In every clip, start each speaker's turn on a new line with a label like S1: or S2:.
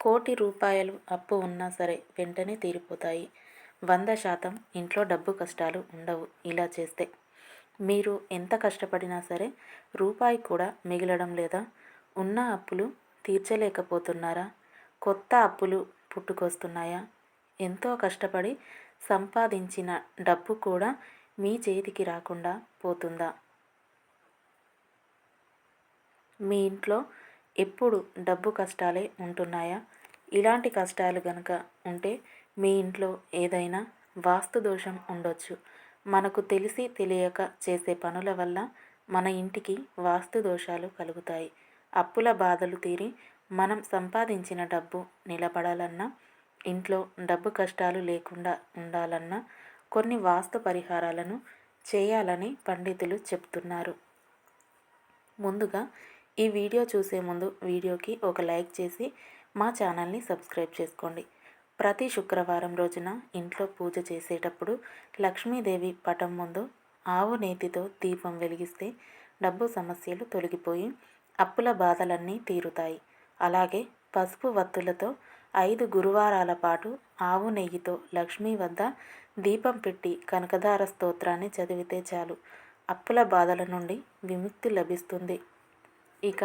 S1: కోటి రూపాయలు అప్పు ఉన్నా సరే వెంటనే తీరిపోతాయి. వంద శాతం ఇంట్లో డబ్బు కష్టాలు ఉండవు ఇలా చేస్తే. మీరు ఎంత కష్టపడినా సరే రూపాయి కూడా మిగలడం లేదా ఉన్న అప్పులు తీర్చలేకపోతున్నారా? కొత్త అప్పులు పుట్టుకొస్తున్నాయా? ఎంతో కష్టపడి సంపాదించిన డబ్బు కూడా మీ చేతికి రాకుండా పోతుందా? మీ ఇంట్లో ఎప్పుడు డబ్బు కష్టాలే ఉంటున్నాయా? ఇలాంటి కష్టాలు కనుక ఉంటే మీ ఇంట్లో ఏదైనా వాస్తు దోషం ఉండొచ్చు. మనకు తెలిసి తెలియక చేసే పనుల వల్ల మన ఇంటికి వాస్తు దోషాలు కలుగుతాయి. అప్పుల బాధలు తీరి మనం సంపాదించిన డబ్బు నిలబడాలన్నా ఇంట్లో డబ్బు కష్టాలు లేకుండా ఉండాలన్నా కొన్ని వాస్తు పరిహారాలను చేయాలని పండితులు చెప్తున్నారు. ముందుగా ఈ వీడియో చూసే ముందు వీడియోకి ఒక లైక్ చేసి మా ఛానల్ని సబ్స్క్రైబ్ చేసుకోండి. ప్రతి శుక్రవారం రోజున ఇంట్లో పూజ చేసేటప్పుడు లక్ష్మీదేవి పటం ముందు ఆవు నేతితో దీపం వెలిగిస్తే డబ్బు సమస్యలు తొలగిపోయి అప్పుల బాధలన్నీ తీరుతాయి. అలాగే పసుపు వత్తులతో ఐదు గురువారాల పాటు ఆవు నెయ్యితో లక్ష్మీ వద్ద దీపం పెట్టి కనకదార స్తోత్రాన్ని చదివితే చాలు. అప్పుల బాధల నుండి విముక్తి లభిస్తుంది. ఇక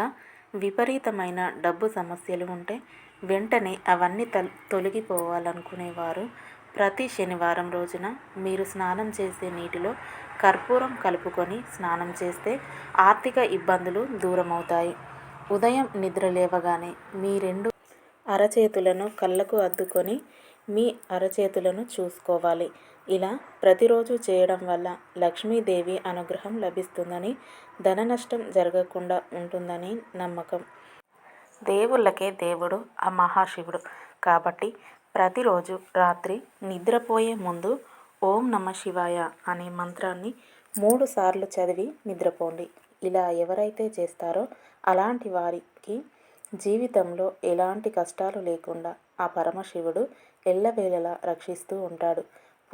S1: విపరీతమైన డబ్బు సమస్యలు ఉంటే వెంటనే అవన్నీ తొ తొలగిపోవాలనుకునేవారు. ప్రతి శనివారం రోజున మీరు స్నానం చేసే నీటిలో కర్పూరం కలుపుకొని స్నానం చేస్తే ఆర్థిక ఇబ్బందులు దూరమవుతాయి. ఉదయం నిద్ర లేవగానే మీ రెండు అరచేతులను కళ్ళకు అద్దుకొని మీ అరచేతులను చూసుకోవాలి. ఇలా ప్రతిరోజు చేయడం వల్ల లక్ష్మీదేవి అనుగ్రహం లభిస్తుందని ధన నష్టం జరగకుండా ఉంటుందని నమ్మకం. దేవుళ్ళకే దేవుడు ఆ మహాశివుడు. కాబట్టి ప్రతిరోజు రాత్రి నిద్రపోయే ముందు ఓం నమ శివాయ అనే మంత్రాన్ని మూడు సార్లు చదివి నిద్రపోండి. ఇలా ఎవరైతే చేస్తారో అలాంటి వారికి జీవితంలో ఎలాంటి కష్టాలు లేకుండా ఆ పరమశివుడు ఎల్లవేళలా రక్షిస్తూ ఉంటాడు.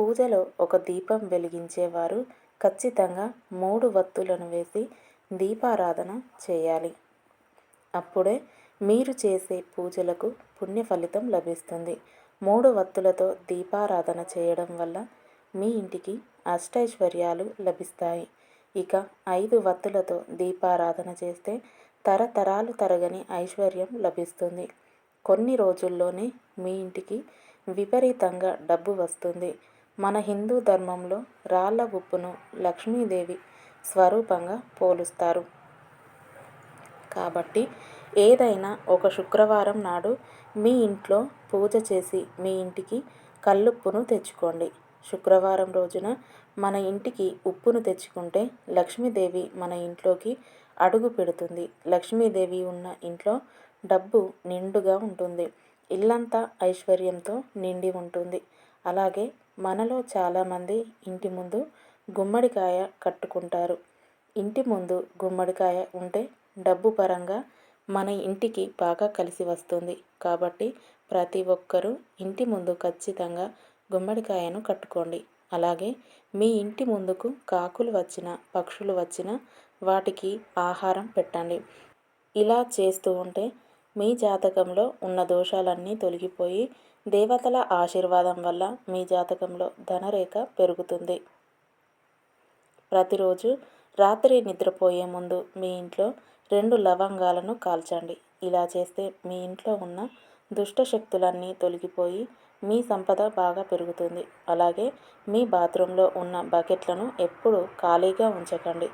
S1: పూజలో ఒక దీపం వెలిగించేవారు ఖచ్చితంగా మూడు వత్తులను వేసి దీపారాధన చేయాలి. అప్పుడే మీరు చేసే పూజలకు పుణ్య ఫలితం లభిస్తుంది. మూడు వత్తులతో దీపారాధన చేయడం వల్ల మీ ఇంటికి అష్టైశ్వర్యాలు లభిస్తాయి. ఇక ఐదు వత్తులతో దీపారాధన చేస్తే తరతరాలు తరగని ఐశ్వర్యం లభిస్తుంది. కొన్ని రోజుల్లోనే మీ ఇంటికి విపరీతంగా డబ్బు వస్తుంది. మన హిందూ ధర్మంలో రాళ్ళ ఉప్పును లక్ష్మీదేవి స్వరూపంగా పోలుస్తారు. కాబట్టి ఏదైనా ఒక శుక్రవారం నాడు మీ ఇంట్లో పూజ చేసి మీ ఇంటికి కల్లుప్పును తెచ్చుకోండి. శుక్రవారం రోజున మన ఇంటికి ఉప్పును తెచ్చుకుంటే లక్ష్మీదేవి మన ఇంట్లోకి అడుగు పెడుతుంది. లక్ష్మీదేవి ఉన్న ఇంట్లో డబ్బు నిండుగా ఉంటుంది. ఇల్లంతా ఐశ్వర్యంతో నిండి ఉంటుంది. అలాగే మనలో చాలామంది ఇంటి ముందు గుమ్మడికాయ కట్టుకుంటారు. ఇంటి ముందు గుమ్మడికాయ ఉంటే డబ్బు పరంగా మన ఇంటికి బాగా కలిసి వస్తుంది. కాబట్టి ప్రతి ఒక్కరూ ఇంటి ముందు ఖచ్చితంగా గుమ్మడికాయను కట్టుకోండి. అలాగే మీ ఇంటి ముందుకు కాకులు వచ్చిన పక్షులు వచ్చిన వాటికి ఆహారం పెట్టండి. ఇలా చేస్తూ ఉంటే మీ జాతకంలో ఉన్న దోషాలన్నీ తొలగిపోయి దేవతల ఆశీర్వాదం వల్ల మీ జాతకంలో ధనరేఖ పెరుగుతుంది. ప్రతిరోజు రాత్రి నిద్రపోయే ముందు మీ ఇంట్లో రెండు లవంగాలను కాల్చండి. ఇలా చేస్తే మీ ఇంట్లో ఉన్న దుష్ట శక్తులన్నీ తొలగిపోయి మీ సంపద బాగా పెరుగుతుంది. అలాగే మీ బాత్రూంలో ఉన్న బకెట్లను ఎప్పుడూ ఖాళీగా ఉంచకండి.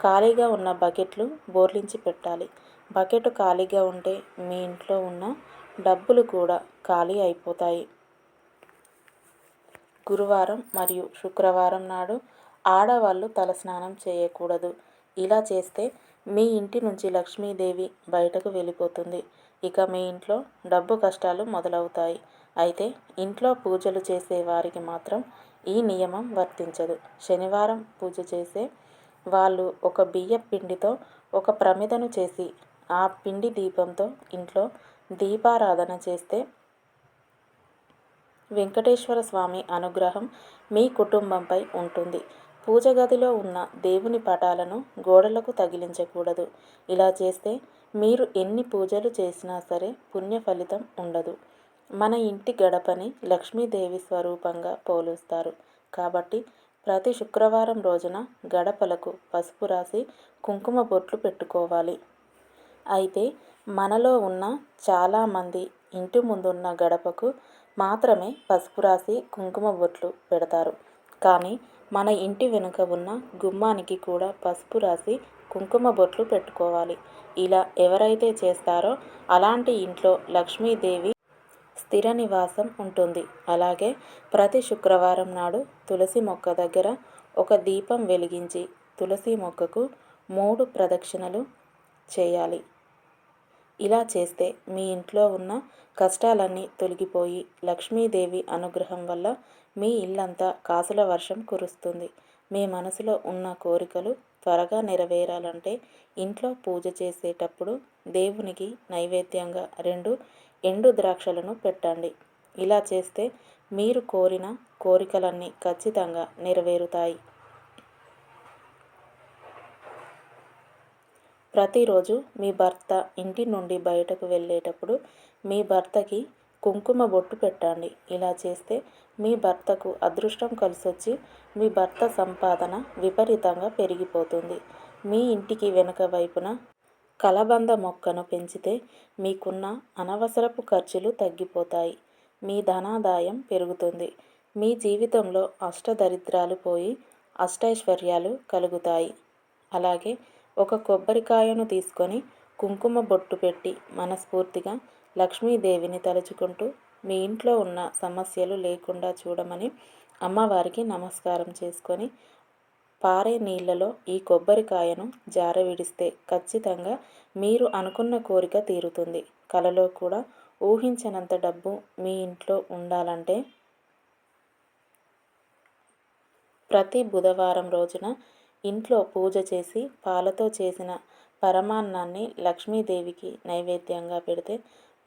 S1: ఖాళీగా ఉన్న బకెట్లు బోర్లించి పెట్టాలి. బకెట్ ఖాళీగా ఉంటే మీ ఇంట్లో ఉన్న డబ్బులు కూడా ఖాళీ అయిపోతాయి. గురువారం మరియు శుక్రవారం నాడు ఆడవాళ్ళు తలస్నానం చేయకూడదు. ఇలా చేస్తే మీ ఇంటి నుంచి లక్ష్మీదేవి బయటకు వెళ్ళిపోతుంది. ఇక మీ ఇంట్లో డబ్బు కష్టాలు మొదలవుతాయి. అయితే ఇంట్లో పూజలు చేసే వారికి మాత్రం ఈ నియమం వర్తించదు. శనివారం పూజ చేసే వాళ్ళు ఒక బియ్య పిండితో ఒక ప్రమిదను చేసి ఆ పిండి దీపంతో ఇంట్లో దీపారాధన చేస్తే వెంకటేశ్వర స్వామి అనుగ్రహం మీ కుటుంబంపై ఉంటుంది. పూజ గదిలో ఉన్న దేవుని పటాలను గోడలకు తగిలించకూడదు. ఇలా చేస్తే మీరు ఎన్ని పూజలు చేసినా సరే పుణ్య ఫలితం ఉండదు. మన ఇంటి గడపని లక్ష్మీదేవి స్వరూపంగా పోలుస్తారు. కాబట్టి ప్రతి శుక్రవారం రోజున గడపలకు పసుపు రాసి కుంకుమ బొట్లు పెట్టుకోవాలి. అయితే మనలో ఉన్న చాలామంది ఇంటి ముందున్న గడపకు మాత్రమే పసుపు రాసి కుంకుమ బొట్లు పెడతారు. కానీ మన ఇంటి వెనుక ఉన్న గుమ్మానికి కూడా పసుపు రాసి కుంకుమ బొట్లు పెట్టుకోవాలి. ఇలా ఎవరైతే చేస్తారో అలాంటి ఇంట్లో లక్ష్మీదేవి స్థిర నివాసం ఉంటుంది. అలాగే ప్రతి శుక్రవారం నాడు తులసి మొక్క దగ్గర ఒక దీపం వెలిగించి తులసి మొక్కకు మూడు ప్రదక్షిణలు చేయాలి. ఇలా చేస్తే మీ ఇంట్లో ఉన్న కష్టాలన్నీ తొలగిపోయి లక్ష్మీదేవి అనుగ్రహం వల్ల మీ ఇల్లంతా కాసుల వర్షం కురుస్తుంది. మీ మనసులో ఉన్న కోరికలు త్వరగా నెరవేరాలంటే ఇంట్లో పూజ చేసేటప్పుడు దేవునికి నైవేద్యంగా రెండు ఎండు ద్రాక్షలను పెట్టండి. ఇలా చేస్తే మీరు కోరిన కోరికలన్నీ ఖచ్చితంగా నెరవేరుతాయి. ప్రతిరోజు మీ భర్త ఇంటి నుండి బయటకు వెళ్ళేటప్పుడు మీ భర్తకి కుంకుమ బొట్టు పెట్టండి. ఇలా చేస్తే మీ భర్తకు అదృష్టం కలిసొచ్చి మీ భర్త సంపాదన విపరీతంగా పెరిగిపోతుంది. మీ ఇంటికి వెనుక వైపున కలబంద మొక్కను పెంచితే మీకున్న అనవసరపు ఖర్చులు తగ్గిపోతాయి. మీ ధనాదాయం పెరుగుతుంది. మీ జీవితంలో అష్టదరిద్రాలు పోయి అష్టైశ్వర్యాలు కలుగుతాయి. అలాగే ఒక కొబ్బరికాయను తీసుకొని కుంకుమ బొట్టు పెట్టి మనస్ఫూర్తిగా లక్ష్మీదేవిని తలుచుకుంటూ మీ ఇంట్లో ఉన్న సమస్యలు లేకుండా చూడమని అమ్మవారికి నమస్కారం చేసుకొని పారే నీళ్ళలో ఈ కొబ్బరికాయను జారవిడిస్తే ఖచ్చితంగా మీరు అనుకున్న కోరిక తీరుతుంది. కలలో కూడా ఊహించనంత డబ్బు మీ ఇంట్లో ఉండాలంటే ప్రతి బుధవారం రోజున ఇంట్లో పూజ చేసి పాలతో చేసిన పరమాన్నాన్ని లక్ష్మీదేవికి నైవేద్యంగా పెడితే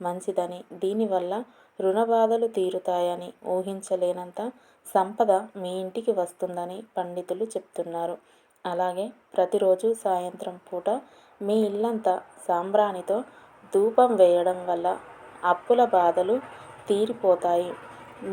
S1: మంచిదని. దీనివల్ల రుణబాధలు తీరుతాయని ఊహించలేనంత సంపద మీ ఇంటికి వస్తుందని పండితులు చెప్తున్నారు. అలాగే ప్రతిరోజు సాయంత్రం పూట మీ ఇల్లంతా సాంబ్రాణితో ధూపం వేయడం వల్ల అప్పుల బాధలు తీరిపోతాయి.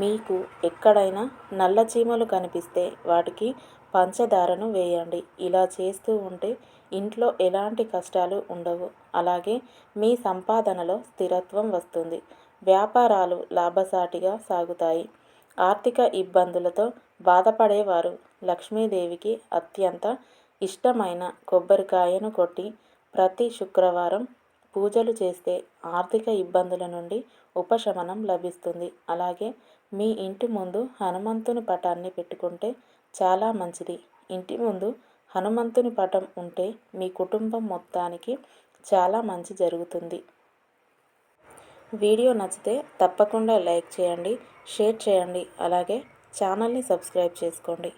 S1: మీకు ఎక్కడైనా నల్ల చీమలు కనిపిస్తే వాటికి పంచదారను వేయండి. ఇలా చేస్తూ ఉంటే ఇంట్లో ఎలాంటి కష్టాలు ఉండవు. అలాగే మీ సంపాదనలో స్థిరత్వం వస్తుంది. వ్యాపారాలు లాభసాటిగా సాగుతాయి. ఆర్థిక ఇబ్బందులతో బాధపడేవారు లక్ష్మీదేవికి అత్యంత ఇష్టమైన కొబ్బరికాయను కొట్టి ప్రతి శుక్రవారం పూజలు చేస్తే ఆర్థిక ఇబ్బందుల నుండి ఉపశమనం లభిస్తుంది. అలాగే మీ ఇంటి ముందు హనుమంతుని పటాన్ని పెట్టుకుంటే చాలా మంచిది. ఇంటి ముందు హనుమంతుని పటం ఉంటే మీ కుటుంబం మొత్తానికి చాలా మంచి జరుగుతుంది. వీడియో నచ్చితే తప్పకుండా లైక్ చేయండి షేర్ చేయండి అలాగే ఛానల్ని సబ్స్క్రైబ్ చేసుకోండి.